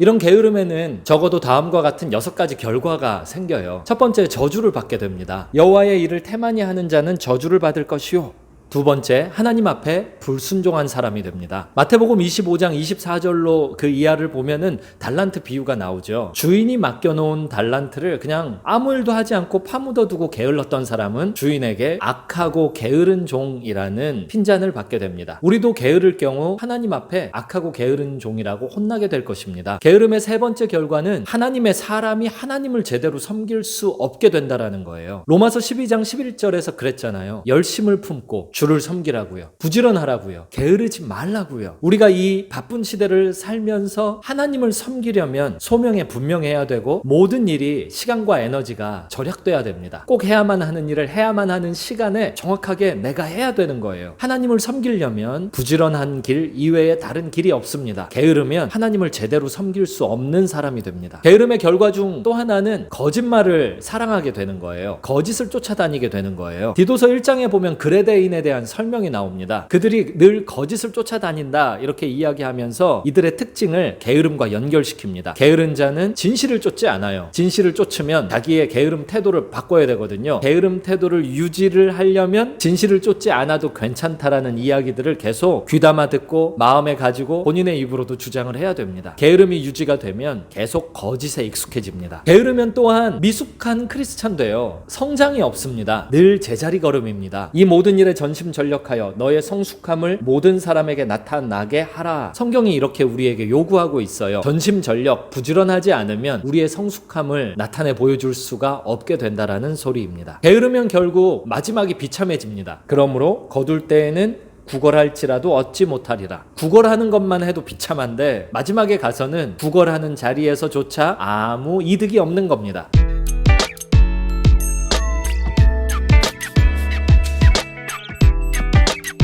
이런 게으름에는 적어도 다음과 같은 여섯 가지 결과가 생겨요. 첫 번째, 저주를 받게 됩니다. 여호와의 일을 태만히 하는 자는 저주를 받을 것이요. 두 번째, 하나님 앞에 불순종한 사람이 됩니다. 마태복음 25장 24절로 그 이하를 보면은 달란트 비유가 나오죠. 주인이 맡겨놓은 달란트를 그냥 아무 일도 하지 않고 파묻어 두고 게을렀던 사람은 주인에게 악하고 게으른 종이라는 핀잔을 받게 됩니다. 우리도 게으를 경우 하나님 앞에 악하고 게으른 종이라고 혼나게 될 것입니다. 게으름의 세 번째 결과는 하나님의 사람이 하나님을 제대로 섬길 수 없게 된다라는 거예요. 로마서 12장 11절에서 그랬잖아요. 열심을 품고 주를 섬기라고요. 부지런하라고요. 게으르지 말라고요. 우리가 이 바쁜 시대를 살면서 하나님을 섬기려면 소명에 분명해야 되고 모든 일이 시간과 에너지가 절약돼야 됩니다. 꼭 해야만 하는 일을 해야만 하는 시간에 정확하게 내가 해야 되는 거예요. 하나님을 섬기려면 부지런한 길 이외에 다른 길이 없습니다. 게으르면 하나님을 제대로 섬길 수 없는 사람이 됩니다. 게으름의 결과 중 또 하나는 거짓말을 사랑하게 되는 거예요. 거짓을 쫓아다니게 되는 거예요. 디도서 1장에 보면 그레데인에 대한 설명이 나옵니다. 그들이 늘 거짓을 쫓아다닌다 이렇게 이야기하면서 이들의 특징을 게으름과 연결시킵니다. 게으른 자는 진실을 쫓지 않아요. 진실을 쫓으면 자기의 게으름 태도를 바꿔야 되거든요. 게으름 태도를 유지를 하려면 진실을 쫓지 않아도 괜찮다라는 이야기들을 계속 귀담아 듣고 마음에 가지고 본인의 입으로도 주장을 해야 됩니다. 게으름이 유지가 되면 계속 거짓에 익숙해집니다. 게으르면 또한 미숙한 크리스찬 돼요. 성장이 없습니다. 늘 제자리 걸음입니다. 이 모든 일에 전 심전력하여 너의 성숙함을 모든 사람에게 나타나게 하라. 성경이 이렇게 우리에게 요구하고 있어요. 전심전력 부지런하지 않으면 우리의 성숙함을 나타내 보여줄 수가 없게 된다라는 소리입니다. 게으르면 결국 마지막이 비참해집니다. 그러므로 거둘 때에는 구걸할지라도 얻지 못하리라. 구걸하는 것만 해도 비참한데 마지막에 가서는 구걸하는 자리에서조차 아무 이득이 없는 겁니다.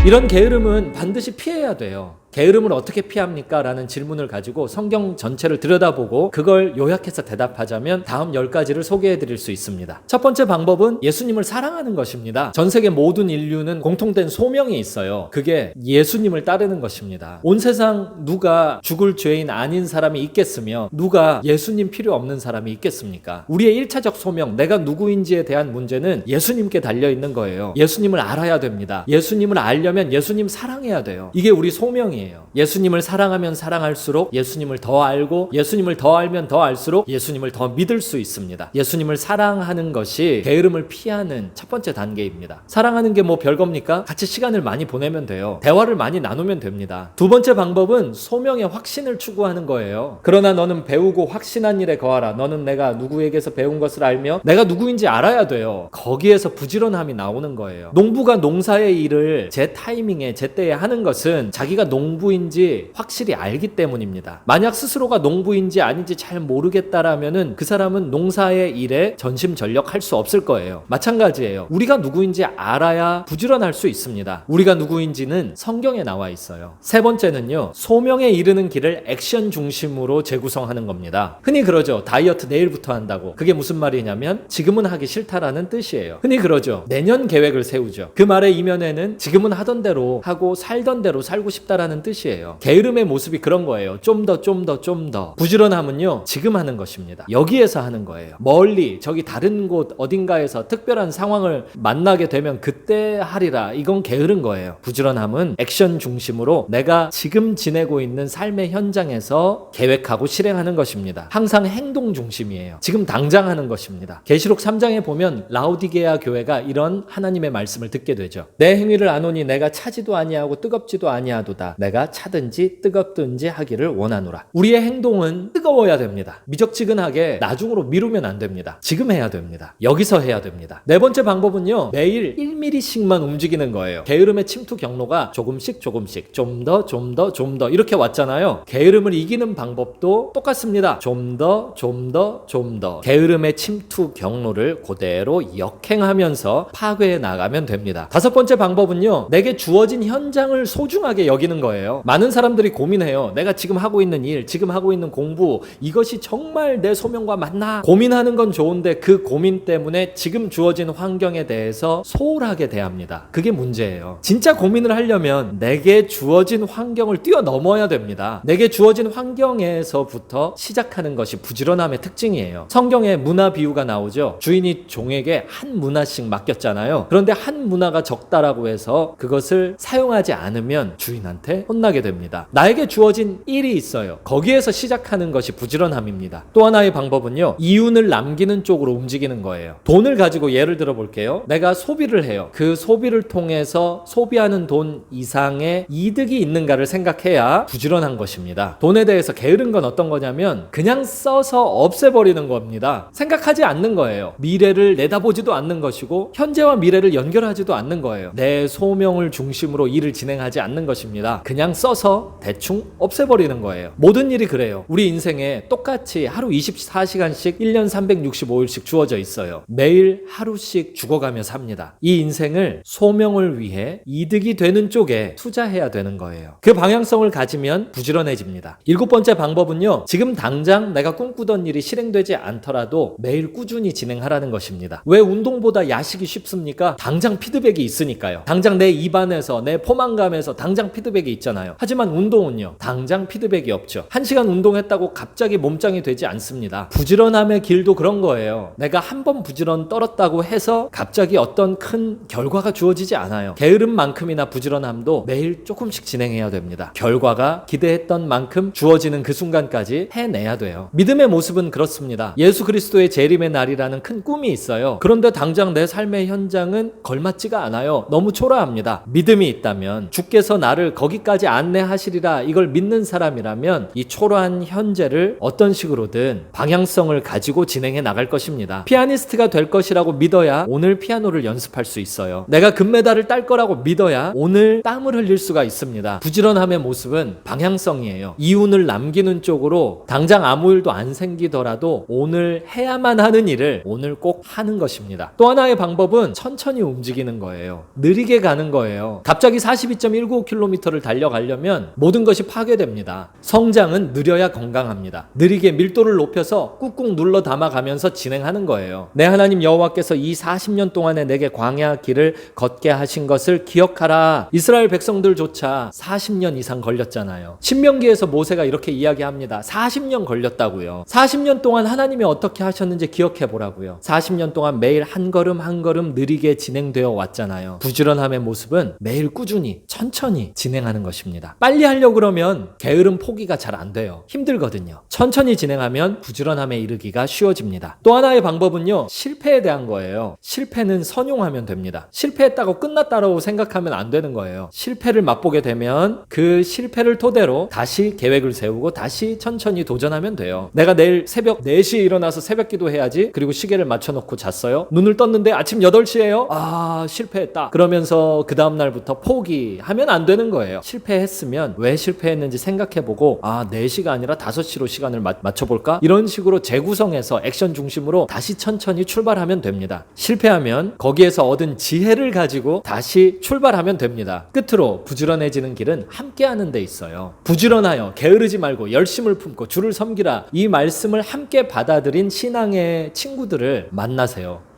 이런 게으름은 반드시 피해야 돼요. 게으름을 어떻게 피합니까? 라는 질문을 가지고 성경 전체를 들여다보고 그걸 요약해서 대답하자면 다음 10가지를 소개해 드릴 수 있습니다. 첫 번째 방법은 예수님을 사랑하는 것입니다. 전 세계 모든 인류는 공통된 소명이 있어요. 그게 예수님을 따르는 것입니다. 온 세상 누가 죽을 죄인 아닌 사람이 있겠으며 누가 예수님 필요 없는 사람이 있겠습니까? 우리의 1차적 소명, 내가 누구인지에 대한 문제는 예수님께 달려 있는 거예요. 예수님을 알아야 됩니다. 예수님을 알려면 예수님 사랑해야 돼요. 이게 우리 소명이에요. 예수님을 사랑하면 사랑할수록 예수님을 더 알고 예수님을 더 알면 더 알수록 예수님을 더 믿을 수 있습니다. 예수님을 사랑하는 것이 게으름을 피하는 첫 번째 단계입니다. 사랑하는 게 뭐 별겁니까? 같이 시간을 많이 보내면 돼요. 대화를 많이 나누면 됩니다. 두 번째 방법은 소명의 확신을 추구하는 거예요. 그러나 너는 배우고 확신한 일에 거하라. 너는 내가 누구에게서 배운 것을 알며 내가 누구인지 알아야 돼요. 거기에서 부지런함이 나오는 거예요. 농부가 농사의 일을 제 타이밍에 제 때에 하는 것은 자기가 농 부인지 확실히 알기 때문입니다. 만약 스스로가 농부인지 아닌지 잘 모르겠다라면은 그 사람은 농사의 일에 전심전력할 수 없을 거예요. 마찬가지예요. 우리가 누구인지 알아야 부지런할 수 있습니다. 우리가 누구인지는 성경에 나와 있어요. 세 번째는요. 소명에 이르는 길을 액션 중심으로 재구성하는 겁니다. 흔히 그러죠. 다이어트 내일부터 한다고. 그게 무슨 말이냐면 지금은 하기 싫다라는 뜻이에요. 흔히 그러죠. 내년 계획을 세우죠. 그 말의 이면에는 지금은 하던 대로 하고 살던 대로 살고 싶다라는 뜻이에요. 게으름의 모습이 그런 거예요. 좀 더, 좀 더, 좀 더. 부지런함은요, 지금 하는 것입니다. 여기에서 하는 거예요. 멀리, 저기 다른 곳 어딘가에서 특별한 상황을 만나게 되면 그때 하리라. 이건 게으른 거예요. 부지런함은 액션 중심으로 내가 지금 지내고 있는 삶의 현장에서 계획하고 실행하는 것입니다. 항상 행동 중심이에요. 지금 당장 하는 것입니다. 계시록 3장에 보면 라우디게아 교회가 이런 하나님의 말씀을 듣게 되죠. 내 행위를 아노니 내가 차지도 아니하고 뜨겁지도 아니하도다. 내가 차든지 뜨겁든지 하기를 원하노라. 우리의 행동은 뜨거워야 됩니다. 미적지근하게 나중으로 미루면 안 됩니다. 지금 해야 됩니다. 여기서 해야 됩니다. 네 번째 방법은요. 매일 1mm씩만 움직이는 거예요. 게으름의 침투 경로가 조금씩 조금씩 좀 더 좀 더 좀 더 이렇게 왔잖아요. 게으름을 이기는 방법도 똑같습니다. 좀 더 좀 더 좀 더 게으름의 침투 경로를 그대로 역행하면서 파괴해 나가면 됩니다. 다섯 번째 방법은요. 내게 주어진 현장을 소중하게 여기는 거예요. 거예요. 많은 사람들이 고민해요. 내가 지금 하고 있는 일, 지금 하고 있는 공부, 이것이 정말 내 소명과 맞나? 고민하는 건 좋은데 그 고민 때문에 지금 주어진 환경에 대해서 소홀하게 대합니다. 그게 문제예요. 진짜 고민을 하려면 내게 주어진 환경을 뛰어넘어야 됩니다. 내게 주어진 환경에서부터 시작하는 것이 부지런함의 특징이에요. 성경에 문화 비유가 나오죠. 주인이 종에게 한 문화씩 맡겼잖아요. 그런데 한 문화가 적다라고 해서 그것을 사용하지 않으면 주인한테 혼나게 됩니다. 나에게 주어진 일이 있어요. 거기에서 시작하는 것이 부지런함입니다. 또 하나의 방법은요. 이윤을 남기는 쪽으로 움직이는 거예요. 돈을 가지고 예를 들어 볼게요. 내가 소비를 해요. 그 소비를 통해서 소비하는 돈 이상의 이득이 있는가를 생각해야 부지런한 것입니다. 돈에 대해서 게으른 건 어떤 거냐면 그냥 써서 없애버리는 겁니다. 생각하지 않는 거예요. 미래를 내다보지도 않는 것이고 현재와 미래를 연결하지도 않는 거예요. 내 소명을 중심으로 일을 진행하지 않는 것입니다. 그냥 써서 대충 없애버리는 거예요. 모든 일이 그래요. 우리 인생에 똑같이 하루 24시간씩 1년 365일씩 주어져 있어요. 매일 하루씩 죽어가며 삽니다. 이 인생을 소명을 위해 이득이 되는 쪽에 투자해야 되는 거예요. 그 방향성을 가지면 부지런해집니다. 일곱 번째 방법은요. 지금 당장 내가 꿈꾸던 일이 실행되지 않더라도 매일 꾸준히 진행하라는 것입니다. 왜 운동보다 야식이 쉽습니까? 당장 피드백이 있으니까요. 당장 내 입안에서 내 포만감에서 당장 피드백이 있잖아요. 하지만 운동은요. 당장 피드백이 없죠. 한 시간 운동했다고 갑자기 몸짱이 되지 않습니다. 부지런함의 길도 그런 거예요. 내가 한 번 부지런 떨었다고 해서 갑자기 어떤 큰 결과가 주어지지 않아요. 게으름만큼이나 부지런함도 매일 조금씩 진행해야 됩니다. 결과가 기대했던 만큼 주어지는 그 순간까지 해내야 돼요. 믿음의 모습은 그렇습니다. 예수 그리스도의 재림의 날이라는 큰 꿈이 있어요. 그런데 당장 내 삶의 현장은 걸맞지가 않아요. 너무 초라합니다. 믿음이 있다면 주께서 나를 거기까지 안내하시리라 이걸 믿는 사람이라면 이 초라한 현재를 어떤 식으로든 방향성을 가지고 진행해 나갈 것입니다. 피아니스트가 될 것이라고 믿어야 오늘 피아노를 연습할 수 있어요. 내가 금메달을 딸 거라고 믿어야 오늘 땀을 흘릴 수가 있습니다. 부지런함의 모습은 방향성이에요. 이윤을 남기는 쪽으로 당장 아무 일도 안 생기더라도 오늘 해야만 하는 일을 오늘 꼭 하는 것입니다. 또 하나의 방법은 천천히 움직이는 거예요. 느리게 가는 거예요. 갑자기 42.195km를 달 려가려면 모든 것이 파괴됩니다. 성장은 느려야 건강합니다. 느리게 밀도를 높여서 꾹꾹 눌러 담아가면서 진행하는 거예요. 내 하나님 여호와께서 이 40년 동안에 내게 광야 길을 걷게 하신 것을 기억하라. 이스라엘 백성들조차 40년 이상 걸렸잖아요. 신명기에서 모세가 이렇게 이야기합니다. 40년 걸렸다고요. 40년 동안 하나님이 어떻게 하셨는지 기억해 보라고요. 40년 동안 매일 한 걸음 한 걸음 느리게 진행되어 왔잖아요. 부지런함의 모습은 매일 꾸준히 천천히 진행하는 것입니다. 빨리 하려고 그러면 게으름 포기가 잘 안 돼요. 힘들거든요. 천천히 진행하면 부지런함에 이르기가 쉬워집니다. 또 하나의 방법은요. 실패에 대한 거예요. 실패는 선용하면 됩니다. 실패했다고 끝났다고 생각하면 안 되는 거예요. 실패를 맛보게 되면 그 실패를 토대로 다시 계획을 세우고 다시 천천히 도전하면 돼요. 내가 내일 새벽 4시에 일어나서 새벽 기도 해야지. 그리고 시계를 맞춰 놓고 잤어요. 눈을 떴는데 아침 8시에요. 아, 실패했다. 그러면서 그 다음 날부터 포기하면 안 되는 거예요. 실 패했으면 왜 실패했는지 생각해보고 아, 4시가 아니라 5시로 시간을 맞, 맞춰볼까? 이런 식으로 재구성해서 액션 중심으로 다시 천천히 출발하면 됩니다. 실패하면 거기에서 얻은 지혜를 가지고 다시 출발하면 됩니다. 끝으로 부지런해지는 길은 함께하는 데 있어요. 부지런하여 게으르지 말고 열심을 품고 주를 섬기라. 이 말씀을 함께 받아들인 신앙의 친구들을 만나세요.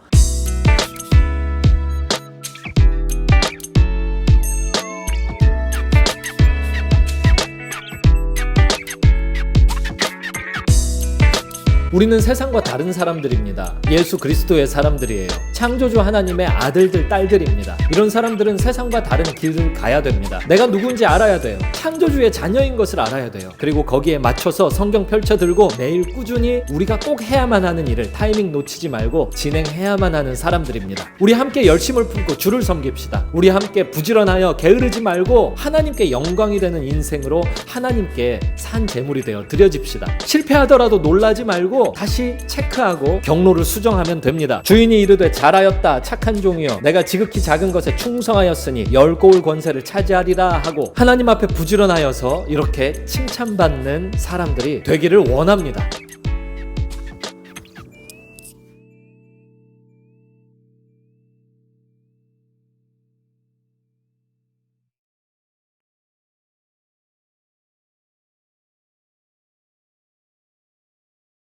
우리는 세상과 다른 사람들입니다. 예수 그리스도의 사람들이에요. 창조주 하나님의 아들들, 딸들입니다. 이런 사람들은 세상과 다른 길을 가야 됩니다. 내가 누군지 알아야 돼요. 창조주의 자녀인 것을 알아야 돼요. 그리고 거기에 맞춰서 성경 펼쳐 들고 매일 꾸준히 우리가 꼭 해야만 하는 일을 타이밍 놓치지 말고 진행해야만 하는 사람들입니다. 우리 함께 열심을 품고 주를 섬깁시다. 우리 함께 부지런하여 게으르지 말고 하나님께 영광이 되는 인생으로 하나님께 산 재물이 되어 드려집시다. 실패하더라도 놀라지 말고 다시 체크하고 경로를 수정하면 됩니다. 주인이 이르되 잘하였다 착한 종이여 내가 지극히 작은 것에 충성하였으니 열 고울 권세를 차지하리라 하고 하나님 앞에 부지런하여서 이렇게 칭찬받는 사람들이 되기를 원합니다.